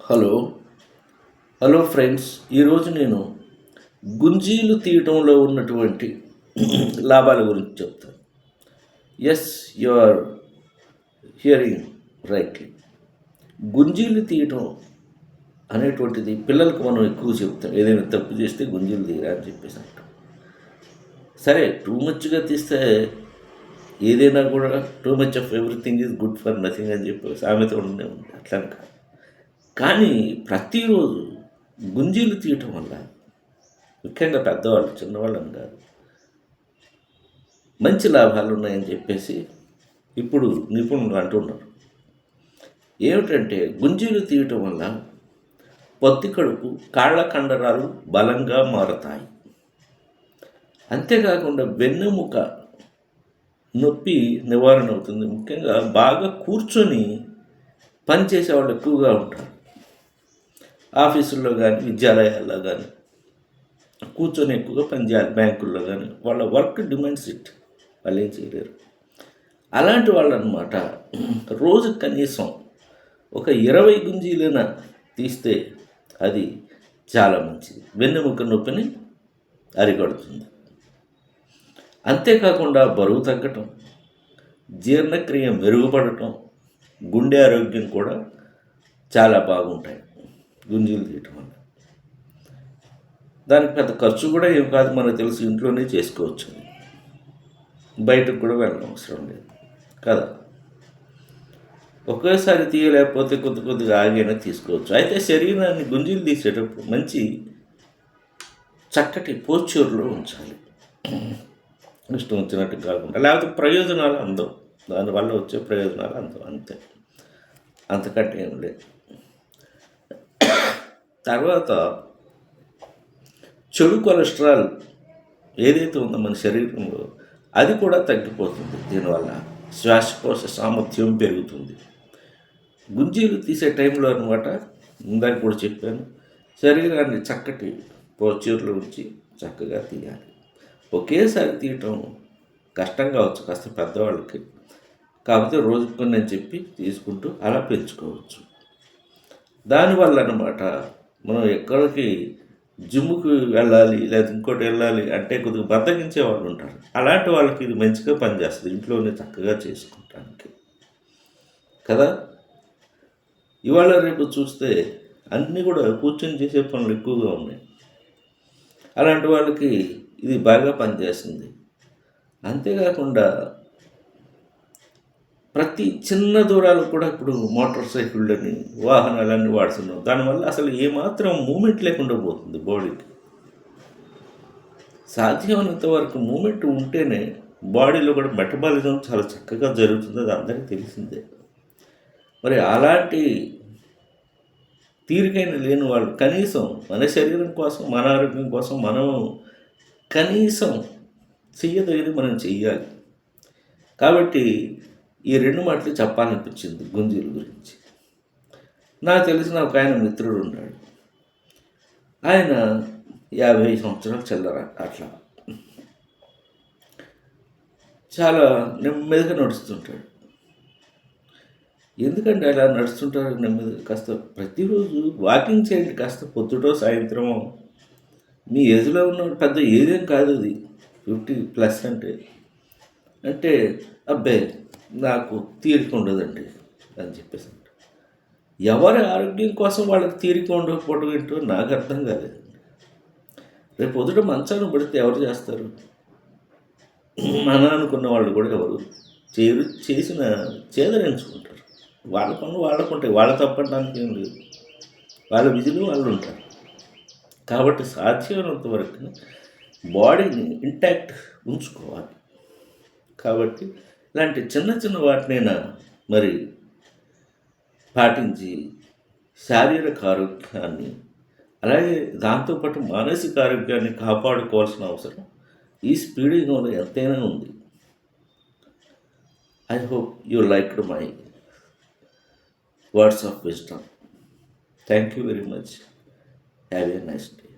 Hello. Hello friends ఈరోజు నేను గుంజీలు తీయటంలో ఉన్నటువంటి లాభాల గురించి చెప్తాను. As you are hearing rightly గుంజీలు తీయటం అనేటువంటిది పిల్లలకు మనం ఎక్కువ చెప్తాం. ఏదైనా తప్పు చేస్తే గుంజీలు తీయరా అని చెప్పేసి అంటాం. సరే టూ మచ్గా తీస్తే ఏదైనా కూడా too much of everything is good for nothing అని చెప్పి సామెత ఉండే ఉంది అట్లా కాదు. కానీ ప్రతిరోజు గుంజీలు తీయటం వల్ల ముఖ్యంగా పెద్దవాళ్ళు చిన్నవాళ్ళని కాదు మంచి లాభాలు ఉన్నాయని చెప్పేసి ఇప్పుడు నిపుణులు అంటున్నారు ఏమిటంటే గుంజీలు తీయటం వల్ల పొత్తి కడుపు కాళ్ళ కండరాలు బలంగా మారతాయి. అంతేకాకుండా వెన్నెముక నొప్పి నివారణ అవుతుంది. ముఖ్యంగా బాగా కూర్చొని పనిచేసే వాళ్ళు ఎక్కువగా ఉంటారు. ఆఫీసుల్లో కానీ విద్యాలయాల్లో కానీ కూర్చొని ఎక్కువగా పనిచేయాలి బ్యాంకుల్లో కానీ వాళ్ళ వర్క్ డిమాండ్స్ ఇట్. వాళ్ళు ఏం చేయలేరు. అలాంటి వాళ్ళు అనమాట రోజు కనీసం ఒక ఇరవై గుంజీలైనా తీస్తే అది చాలా మంచిది. వెన్నెముక నొప్పిని అరికడుతుంది అంతేకాకుండా బరువు తగ్గటం జీర్ణక్రియ మెరుగుపడటం గుండె ఆరోగ్యం కూడా చాలా బాగుంటాయి. గుంజీలు తీయటం వల్ల దానికి పెద్ద ఖర్చు కూడా ఏం కాదు మనకు తెలుసు ఇంట్లోనే చేసుకోవచ్చు. బయటకు కూడా వెళ్ళడం అవసరం లేదు. కదా? ఒకేసారి తీయలేకపోతే కొద్ది కొద్దిగా ఆగైనా తీసుకోవచ్చు. అయితే శరీరాన్ని గుంజీలు తీసేటప్పుడు మంచి చక్కటి పోస్చర్లో ఉంచాలి. ఇష్టం వచ్చినట్టు కాకుండా. లేకపోతే ప్రయోజనాలు అందవు. దానివల్ల వచ్చే ప్రయోజనాలు అందవు. అంతే. అంతకంటే ఏం లేదు. తర్వాత చెడు కొలెస్ట్రాల్ ఏదైతే ఉందో మన శరీరంలో అది కూడా తగ్గిపోతుంది. దీనివల్ల శ్వాసకోశ సామర్థ్యం పెరుగుతుంది. గుంజీలు తీసే టైంలో అనమాట ఇందాక కూడా చెప్పాను. శరీరాన్ని చక్కటి పోచూరులో ఉంచి చక్కగా తీయాలి. ఒకేసారి తీయటం కష్టం కావచ్చు కాస్త పెద్దవాళ్ళకి. కాకపోతే రోజు కొన్ని అని చెప్పి తీసుకుంటూ అలా పెంచుకోవచ్చు. దానివల్ల అనమాట మనం ఎక్కడికి జిమ్కి వెళ్ళాలి లేదా ఇంకోటి వెళ్ళాలి అంటే కొద్దిగా బద్దగించే వాళ్ళు ఉంటారు. అలాంటి వాళ్ళకి ఇది మంచిగా పనిచేస్తుంది ఇంట్లోనే చక్కగా చేసుకుంటానికి. కదా? ఇవాళ రేపు చూస్తే అన్నీ కూడా కూర్చొని చేసే పనులు ఎక్కువగా ఉన్నాయి. అలాంటి వాళ్ళకి ఇది బాగా పనిచేస్తుంది అంతేకాకుండా ప్రతి చిన్న దూరాలు కూడా ఇప్పుడు మోటార్ సైకిళ్ళని వాహనాలన్నీ వాడుతున్నాం. దానివల్ల అసలు ఏమాత్రం మూమెంట్ లేకుండా పోతుంది బాడీకి. సాధ్యమైనంత వరకు మూమెంట్ ఉంటేనే బాడీలో కూడా మెటబాలిజం చాలా చక్కగా జరుగుతుంది అది అందరికీ తెలిసిందే. మరి అలాంటి తీరికైన లేని వాళ్ళు కనీసం మన శరీరం కోసం మన ఆరోగ్యం కోసం మనం కనీసం చెయ్యదగినది మనం చెయ్యాలి. కాబట్టి ఈ రెండు మాటలు చెప్పాలనిపించింది గుంజీల గురించి. నాకు తెలిసిన ఒక ఆయన మిత్రుడు ఉన్నాడు. ఆయన యాభై సంవత్సరాలు చిల్లర అట్లా. చాలా నెమ్మదిగా నడుస్తుంటాడు. ఎందుకంటే అలా నడుస్తుంటారు నెమ్మదిగా కాస్త ప్రతిరోజు వాకింగ్ చేయండి కాస్త పొద్దుటో సాయంత్రమో. మీ ఏజ్లో ఉన్న పెద్ద ఏదేం కాదు అది. ఫిఫ్టీ ప్లస్ అంటే. అంటే అబ్బాయి నాకు తీరిక ఉండదండి అని చెప్పేసి ఎవరి ఆరోగ్యం కోసం వాళ్ళకి తీరిక ఉండకపోవడం ఏంటో నాకు అర్థం కాలేదండి రేపు పొద్దుట మంచాన్ని పడితే ఎవరు చేస్తారు? మన అనుకున్న వాళ్ళు కూడా ఎవరు? చేరు చేసిన చేదరించుకుంటారు. వాళ్ళ పనులు వాళ్ళకుంటాయి వాళ్ళ తప్పడానికి ఏం లేదు. వాళ్ళ విధులు వాళ్ళు ఉంటారు. కాబట్టి సాధ్యమైనంత వరకు బాడీని ఇంటాక్ట్ ఉంచుకోవాలి. కాబట్టి ఇలాంటి చిన్న చిన్న వాటినైనా మరి పాటించి శారీరక ఆరోగ్యాన్ని అలాగే దాంతోపాటు మానసిక ఆరోగ్యాన్ని కాపాడుకోవాల్సిన అవసరం ఈ స్పీడింగ్లో ఎంతైనా ఉంది. I hope you liked my words of wisdom thank you very much have a nice day